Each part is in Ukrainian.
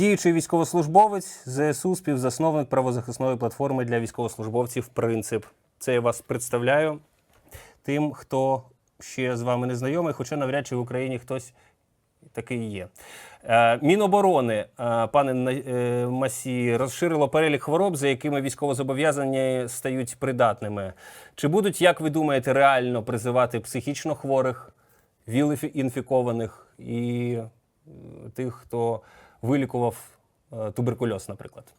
Діючий військовослужбовець ЗСУ, співзасновник правозахисної платформи для військовослужбовців Принцип. Це я вас представляю тим, хто ще з вами не знайомий, хоча навряд чи в Україні хтось такий є. Е, Міноборони, е, пане е, Масі, розширило перелік хвороб, за якими військовозобов'язані стають придатними. Чи будуть, як ви думаєте, реально призивати психічно хворих, віл-інфікованих і тих, хто вилікував е, туберкульоз, наприклад?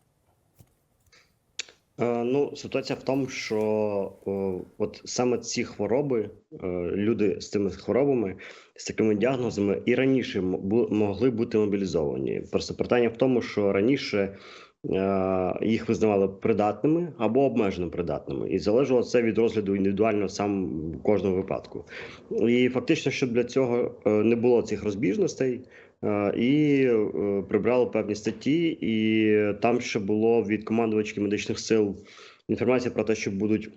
Е, Ну, ситуація в тому, що о, от саме ці хвороби, е, люди з цими хворобами, з такими діагнозами і раніше могли бути мобілізовані. Просто питання в тому, що раніше е, їх визнавали придатними або обмежено придатними, і залежало це від розгляду індивідуально сам в кожному випадку. І фактично, щоб для цього е, не було цих розбіжностей. Е, І е, прибрали певні статті, і там ще було від командувачки медичних сил інформація про те, що будуть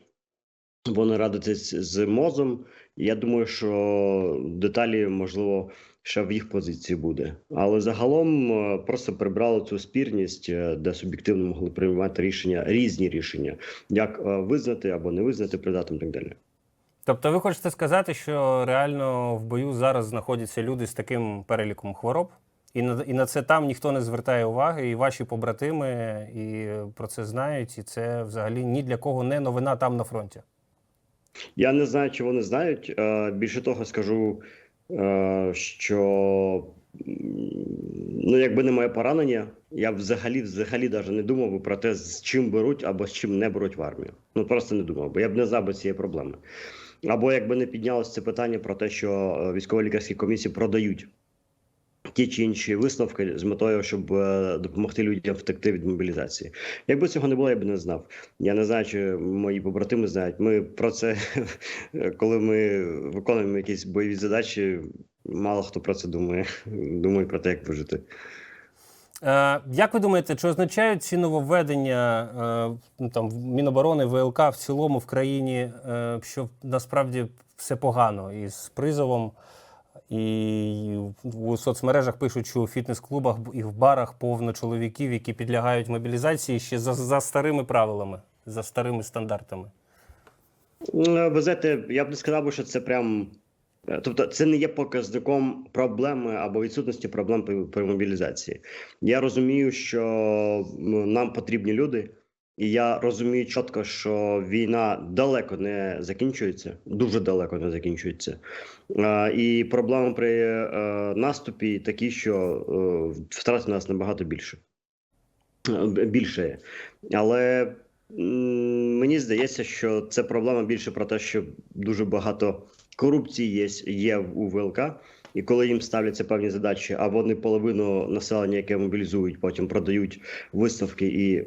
вони радитись з мозом. Я думаю, що деталі можливо ще в їх позиції буде. Але загалом е, просто прибрали цю спірність, де суб'єктивно могли приймати рішення, різні рішення, як визнати або не визнати придатним і так далі. Тобто, ви хочете сказати, що реально в бою зараз знаходяться люди з таким переліком хвороб, і на, і на це там ніхто не звертає уваги, і ваші побратими і про це знають, і це взагалі ні для кого не новина там на фронті. Я не знаю, чи вони знають. Е, Більше того, скажу, е, що ну, якби не моє поранення, я взагалі взагалі навіть не думав би про те, з чим беруть або з чим не беруть в армію. Ну просто не думав, бо я б не знав би цієї проблеми. Або якби не піднялося це питання про те, що е, військово-лікарські комісії продають ті чи інші висновки з метою, щоб е, допомогти людям втекти від мобілізації. Якби цього не було, я б не знав. Я не знаю, чи мої побратими знають. Ми про це, коли ми виконуємо якісь бойові задачі, мало хто про це думає. Думає про те, як вижити. Е, як ви думаєте, чи означають ці нововведення е, ну, там, Міноборони, ВЛК в цілому в країні, е, що насправді все погано із призовом? І у соцмережах пишуть, що у фітнес-клубах і в барах повно чоловіків, які підлягають мобілізації ще за, за старими правилами, за старими стандартами. Ну, Ви знаєте, я б не сказав, що це прям. Е, Тобто, це не є показником проблеми або відсутності проблем при, мобілізації. Я розумію, що нам потрібні люди, і я розумію чітко, що війна далеко не закінчується, дуже далеко не закінчується. Е, І проблеми при е, наступі такі, що втрат у нас набагато більше. Більше. Але мені здається, що це проблема більше про те, що дуже багато корупції є, є у ВЛК. І коли їм ставляться певні задачі, а вони половину населення, яке мобілізують, потім продають виставки і е,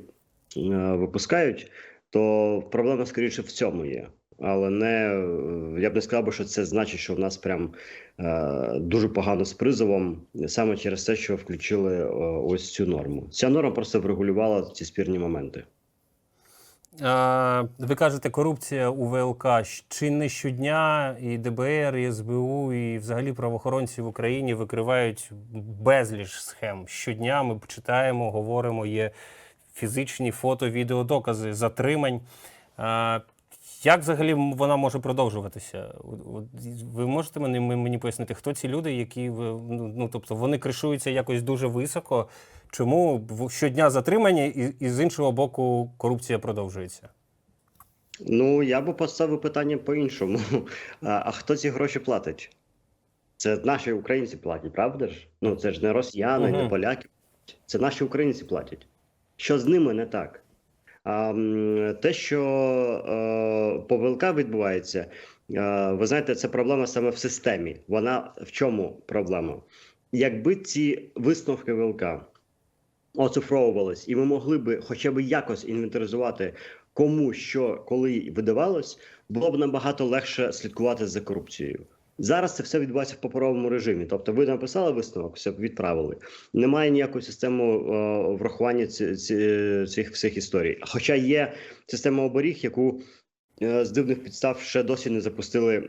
випускають, то проблема скоріше в цьому є. Але не е, я б не сказав, що це значить, що в нас прям е, дуже погано з призовом, саме через те, що включили е, ось цю норму. Ця норма просто врегулювала ці спірні моменти. Ви кажете, корупція у ВЛК чи не щодня і ДБР, і СБУ, і взагалі правоохоронці в Україні викривають безліч схем. Щодня ми читаємо, говоримо, є фізичні фото, відеодокази затримань. Як взагалі вона може продовжуватися? Ви можете мені, мені пояснити, хто ці люди, які ну, ну тобто вони кришуються якось дуже високо? Чому щодня затримання і, і з іншого боку корупція продовжується? Ну я би поставив питання по-іншому. А, а хто ці гроші платить? Це наші українці платять, правда ж? Ну це ж не росіяни, не Мгм. поляки. Це наші українці платять. Що з ними не так? А, те, що е, по ВЛК відбувається, е, ви знаєте, це проблема саме в системі. Вона в чому проблема? Якби ці висновки ВЛК оцифровувались, і ми могли би хоча б якось інвентаризувати, кому що коли видавалось, було б набагато легше слідкувати за корупцією. Зараз це все відбувається в паперовому режимі. Тобто, ви написали висновок, все відправили. Немає ніякої системи е, врахування цих всіх історій. Хоча є система оберіг, яку з дивних підстав ще досі не запустили е,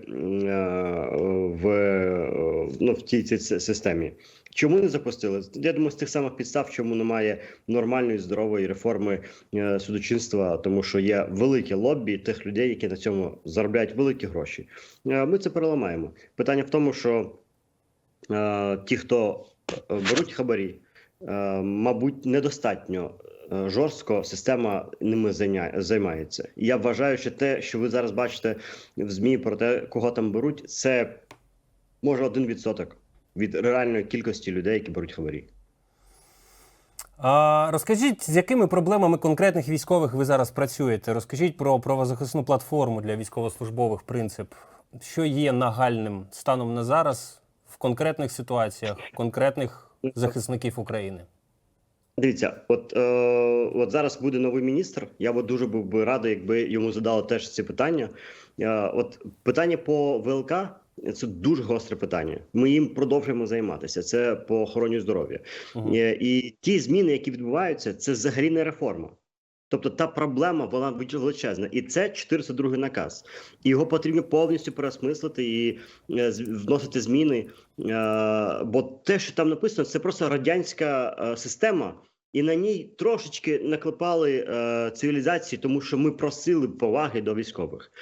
в, е, ну, в тій, цій системі. Чому не запустили? Я думаю, з тих самих підстав, чому немає нормальної здорової реформи е, судочинства, тому що є велике лобі тих людей, які на цьому заробляють великі гроші. Е, Ми це переламаємо. Питання в тому, що е, ті, хто е, беруть хабарі, е, мабуть, недостатньо е, жорстко система ними займається. І я вважаю, що те, що ви зараз бачите в ЗМІ про те, кого там беруть, це може один відсоток від реальної кількості людей, які беруть хабарі. А, розкажіть, з якими проблемами конкретних військових ви зараз працюєте? Розкажіть про правозахисну платформу для військовослужбових принцип. Що є нагальним станом на зараз в конкретних ситуаціях конкретних захисників України? Дивіться, от, е, от зараз буде новий міністр. Я би дуже був би радий, якби йому задали теж ці питання. Е, от питання по ВЛК це дуже гостре питання. Ми їм продовжуємо займатися. Це по охороні здоров'я. Мгм. Е, і ті зміни, які відбуваються, це взагалі не реформа. Тобто та проблема вона величезна, і це 402 наказ. І його потрібно повністю переосмислити і е, вносити зміни. Е, бо те, що там написано, це просто радянська е, система, і на ній трошечки наклепали цивілізації, тому що ми просили поваги до військових.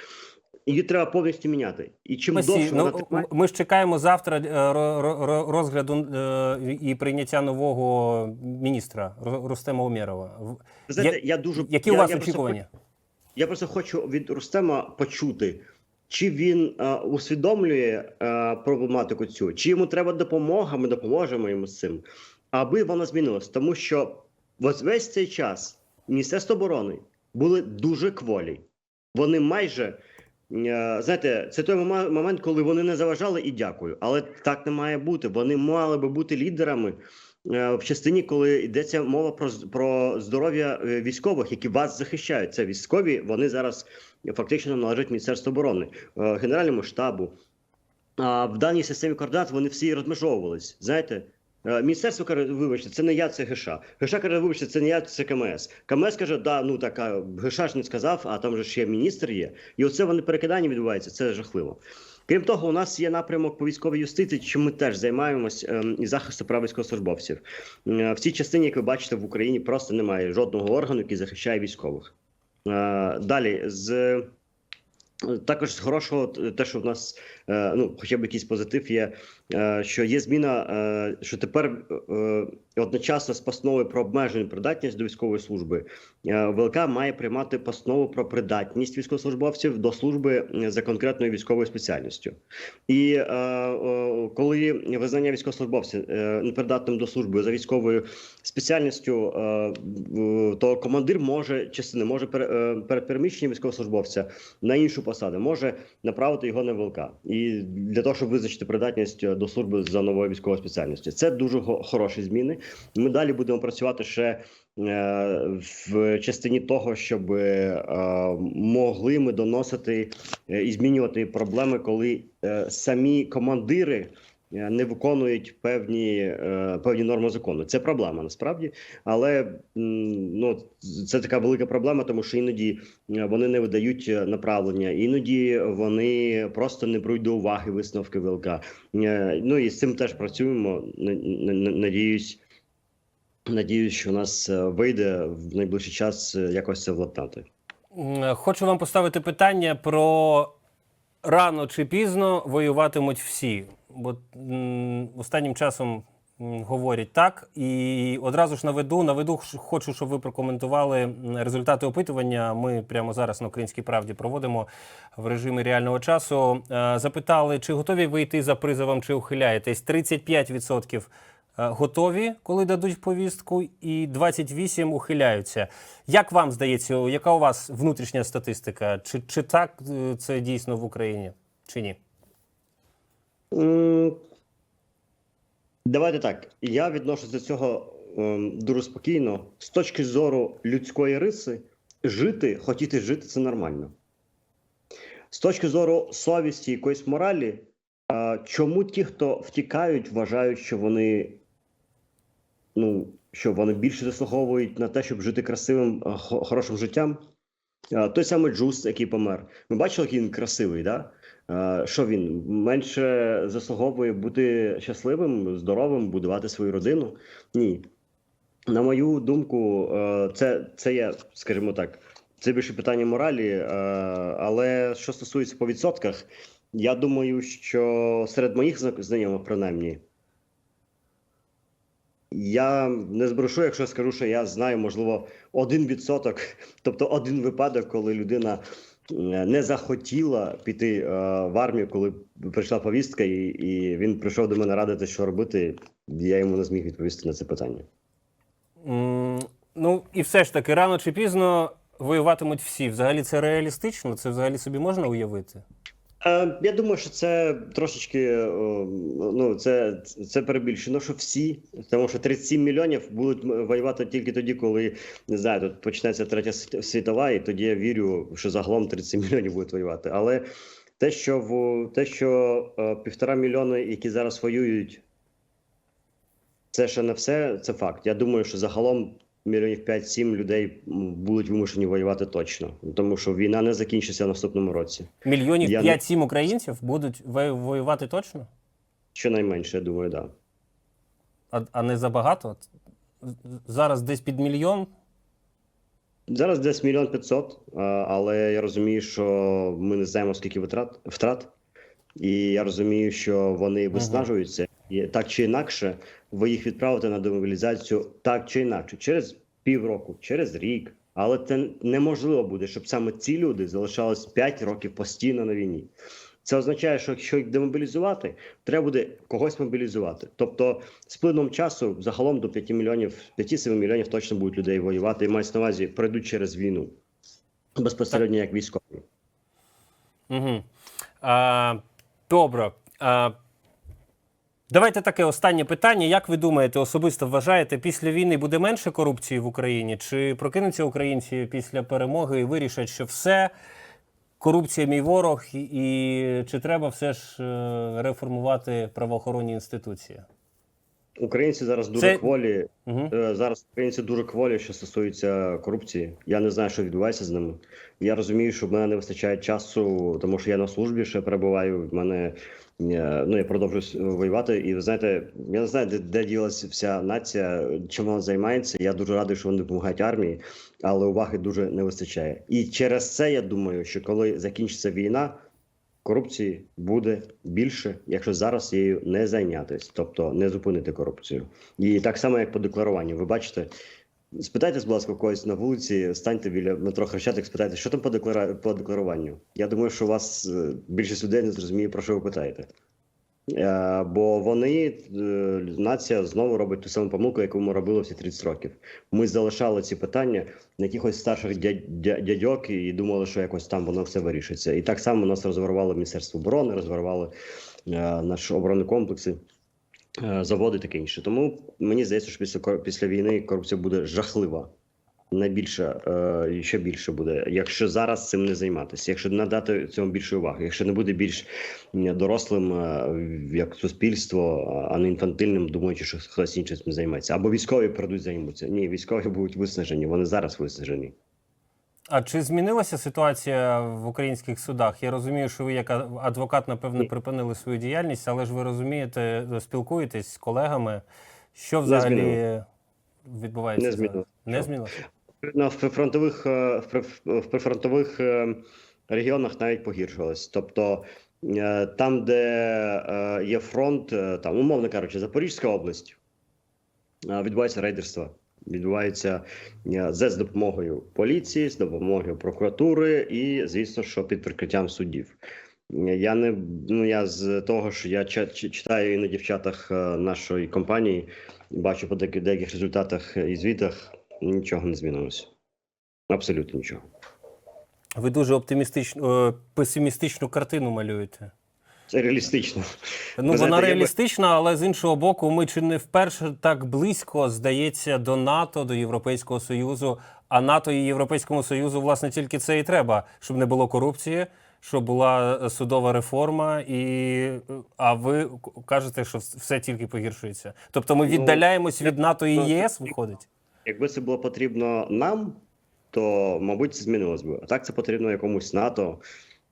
Її треба повністю міняти. І чим Масі, довше вона ну, триває, ми ж чекаємо завтра е, ро- ро- ро- розгляду е, і прийняття нового міністра Рустема Умєрова. Знаєте, я- я дуже Які у вас я просто очікування? Я просто хочу від Рустема почути, чи він е, усвідомлює е, проблематику цю, чи йому треба допомога, ми допоможемо йому з цим, аби вона змінилась. Тому що весь цей час Міністерство оборони були дуже кволі. Вони майже. Е, Знаєте, це той момент, коли вони не заважали і дякую. Але так не має бути. Вони мали би бути лідерами е, в частині, коли йдеться мова про, про здоров'я е, військових, які вас захищають. Це військові. Вони зараз фактично належать Міністерству оборони, Генеральному штабу. А в даній системі координат вони всі розмежовувались. Знаєте, міністерство каже, вибачте, це не я, це ГШ. ГШ каже, вибачте, це не я, це КМС. КМС каже, да, ну так, а ГШ ж не сказав, а там же ще міністр є. І оце вони перекидання відбувається. Це жахливо. Крім того, у нас є напрямок по військовій юстиції, чим ми теж займаємось ем, і захисту прав військовослужбовців. Е, В цій частині, як ви бачите, в Україні просто немає жодного органу, який захищає військових. Е, Далі з також з хорошого, те, що в нас е, ну, хоча б якийсь позитив є, е, що є зміна, е, що тепер е, одночасно з постановою про обмежену придатність до військової служби е, ВЛК має приймати постанову про придатність військовослужбовців до служби е, за конкретною військовою спеціальністю. І е, е, коли визнання військовослужбовця е, непридатним до служби за військовою спеціальністю, е, то командир може частини може пере- е, перед переміщенням військовослужбовця на іншу посаду, може направити його на ВЛК. І для того, щоб визначити придатність е, до служби за новою військовою спеціальністю. Це дуже хороші зміни. Ми далі будемо працювати ще. е, В частині того, щоб е, могли ми доносити і змінювати проблеми, коли самі командири не виконують певні, е, певні норми закону. Це проблема насправді, але ну це така велика проблема, тому що іноді е, вони не видають е, направлення, іноді вони просто не беруть до уваги висновки ВЛК. Е, Ну і з цим теж працюємо. Надіюсь. Надіюсь, що у нас е, вийде в найближчий час е, якось це владнати. Хочу вам поставити питання про рано чи пізно воюватимуть всі. Бо останнім часом говорять так. І одразу ж наведу, наведу, хочу, щоб ви прокоментували результати опитування. Ми прямо зараз на Українській правді проводимо в режимі реального часу. Е, Запитали, чи готові ви йти за призовом, чи ухиляєтесь. 35% е, готові, коли дадуть повістку, і 28 ухиляються. Як вам здається, яка у вас внутрішня статистика? Чи, чи так е, це дійсно в Україні, чи ні? Давайте так. Я відношусь до цього ем, дуже спокійно. З точки зору людської риси, жити, хотіти жити це нормально. З точки зору совісті, якоїсь моралі, чому ті, хто втікають, вважають, що вони, ну, що вони більше заслуговують на те, щоб жити красивим, е, хорошим життям? Е, Той самий Джуст, який помер. Ми бачили, який він красивий, да? Е, Що він менше заслуговує бути щасливим, здоровим, будувати свою родину? Ні. На мою думку, е, це, це є, скажімо так, це більше питання моралі. е, Але що стосується по відсотках, я думаю, що серед моїх зна- знайомих, принаймні, я не зброшу, якщо скажу, що я знаю, можливо, один відсоток, тобто один випадок, коли людина не захотіла піти е, в армію, коли прийшла повістка, і, і він прийшов до мене радити, що робити. Я йому не зміг відповісти на це питання. Mm, Ну і все ж таки, рано чи пізно воюватимуть всі. Взагалі це реалістично? Це взагалі собі можна уявити? Е, я думаю, що це трошечки е, ну це, це перебільшено, що всі, тому що 37 мільйонів будуть воювати тільки тоді, коли не знаю, тут почнеться третя світова, і тоді я вірю, що загалом 37 мільйонів будуть воювати. Але те, що в те, що е, півтора мільйони, які зараз воюють, це ще не все. Це факт. Я думаю, що загалом мільйонів 5-7 людей будуть вимушені воювати точно, тому що війна не закінчиться в наступному році. Мільйонів Я 5-7 українців будуть воювати точно? Щонайменше, я думаю, так. Да. А, а не забагато? Зараз десь під мільйон. Зараз десь мільйон п'ятсот, але я розумію, що ми не знаємо скільки витрат втрат, і я розумію, що вони виснажуються. Так чи інакше, ви їх відправите на демобілізацію так чи інакше, через півроку, через рік. Але це неможливо буде, щоб саме ці люди залишались 5 років постійно на війні. Це означає, що якщо їх демобілізувати, треба буде когось мобілізувати. Тобто, з плином часу загалом до 5 мільйонів, 5-7 мільйонів точно будуть людей воювати і мають на увазі пройдуть через війну безпосередньо як військові. Угу. А, добре. А, давайте таке останнє питання. Як ви думаєте, особисто вважаєте, після війни буде менше корупції в Україні? Чи прокинуться українці після перемоги і вирішать, що все, корупція мій ворог, і, чи треба все ж е, реформувати правоохоронні інституції? Українці зараз дуже Це- кволі. Угу. Зараз українці дуже кволі, що стосується корупції. Я не знаю, що відбувається з ними. Я розумію, що в мене не вистачає часу, тому що я на службі ще перебуваю. В мене е, ну я продовжую воювати. І ви знаєте, я не знаю, де, де ділася вся нація, чим вона займається. Я дуже радий, що вони допомагають армії, але уваги дуже не вистачає. І через це я думаю, що коли закінчиться війна. Корупції буде більше, якщо зараз її не зайнятися, тобто не зупинити корупцію. І так само, як по декларуванню. Ви бачите, спитайте, будь ласка, когось на вулиці, станьте біля метро Хрещатик, спитайте, що там по, декларуванню. Я думаю, що у вас е, більшість людей не зрозуміє, про що ви питаєте. Е, Бо вони, е, нація знову робить ту саму помилку, яку ми робили всі 30 років. Ми залишали ці питання на якихось старших дя- дя- дядьок і думали, що якось там воно все вирішиться. І так само нас розворувало Міністерство оборони, розворували е, наші оборонні комплекси, заводи, таке інше. Тому мені здається, що після після війни корупція буде жахлива. Найбільше е, ще більше буде, якщо зараз цим не займатися, якщо надати цьому більше уваги, якщо не буде більш дорослим е, як суспільство, а не інфантильним, думаючи, що хтось інший цим займається, або військові прийдуть займуться. Ні, військові будуть виснажені. Вони зараз виснажені. А чи змінилася ситуація в українських судах? Я розумію, що ви як адвокат, напевне, припинили свою діяльність, але ж ви розумієте, спілкуєтесь з колегами. Що взагалі змінилося. відбувається? Не змінилося. Не змінилося? На в прифронтових е, в прифронтових е, регіонах навіть погіршилось. Тобто е, там, де є фронт, там умовно кажучи, Запорізька область, відбувається рейдерство. Відбувається це з допомогою поліції, з допомогою прокуратури і, звісно, що під прикриттям суддів. Я не ну я з того, що я читаю іноді в чатах е, нашої компанії, бачу по деяких результатах і звітах, нічого не змінилося. Абсолютно нічого. Ви дуже оптимістичну, е, песимістичну картину малюєте. Це реалістично. Ну, Ви вона знаєте, реалістична, але з іншого боку, ми чи не вперше так близько здається до НАТО, до Європейського Союзу. А НАТО і Європейському Союзу, власне, тільки це і треба, щоб не було корупції, щоб була е, судова реформа, і е, а ви кажете, що все тільки погіршується. Тобто ми Ну, віддаляємось від НАТО і ЄС, виходить. Якби це було потрібно нам, то мабуть це змінилось би. А так це потрібно якомусь НАТО.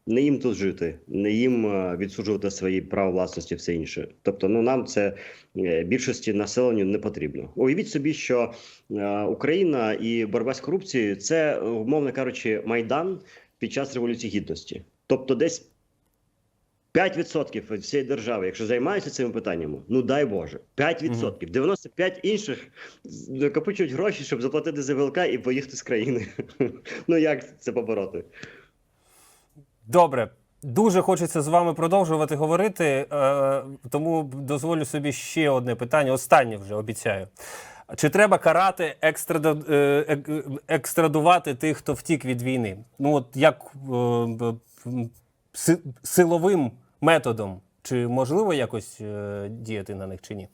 Не їм тут жити, не їм е, відсуджувати свої права власності, все інше. Тобто, ну нам це е, більшості населенню не потрібно. Уявіть собі, що е, Україна і боротьба з корупцією це, умовно кажучи, майдан під час революції гідності. Тобто, десь 5% від всієї держави, якщо займаються цими питаннями, ну дай Боже, 5%. 95 інших накопичують гроші, щоб заплатити за ВЛК і поїхати з країни. Ну як це побороти? Добре. Дуже хочеться з вами продовжувати говорити, е, тому дозволю собі ще одне питання. Останнє вже обіцяю. Чи треба карати екстрада, е, екстрадувати тих, хто втік від війни? Ну от як е, силовим методом? Чи можливо якось е, діяти на них чи ні?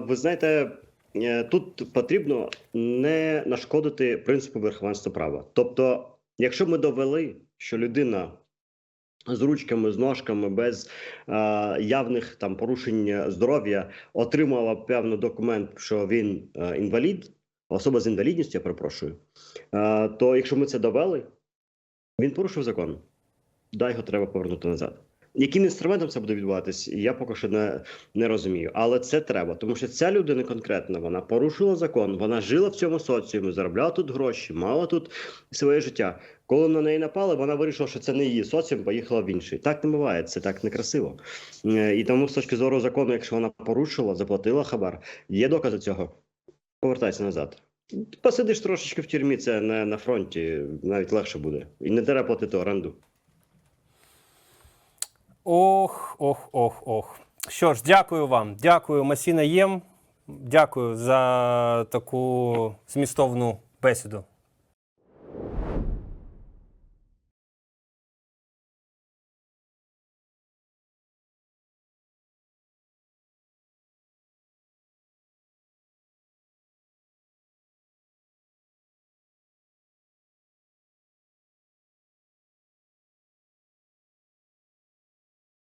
Ви знаєте, е, тут потрібно не нашкодити принципу верховенства права. Тобто, якщо ми довели, що людина з ручками, з ножками, без е, явних там порушень здоров'я отримала певний документ, що він е, інвалід, особа з інвалідністю, я перепрошую, е, то якщо ми це довели, він порушив закон. Да, його треба повернути назад. Яким інструментом це буде відбуватись, я поки що не, не розумію. Але це треба, тому що ця людина конкретно вона порушила закон, вона жила в цьому соціумі, заробляла тут гроші, мала тут своє життя. Коли на неї напали, вона вирішила, що це не її соціум, поїхала в інший. Так не буває, це так некрасиво. Е, І тому, з точки зору закону, якщо вона порушила, заплатила хабар, є докази цього. Повертайся назад. Посидиш трошечки в тюрмі, це не на фронті, навіть легше буде. І не треба платити оренду. Ох, ох, ох, ох. Що ж, дякую вам. Дякую, Масіна Єм. Дякую за таку змістовну бесіду.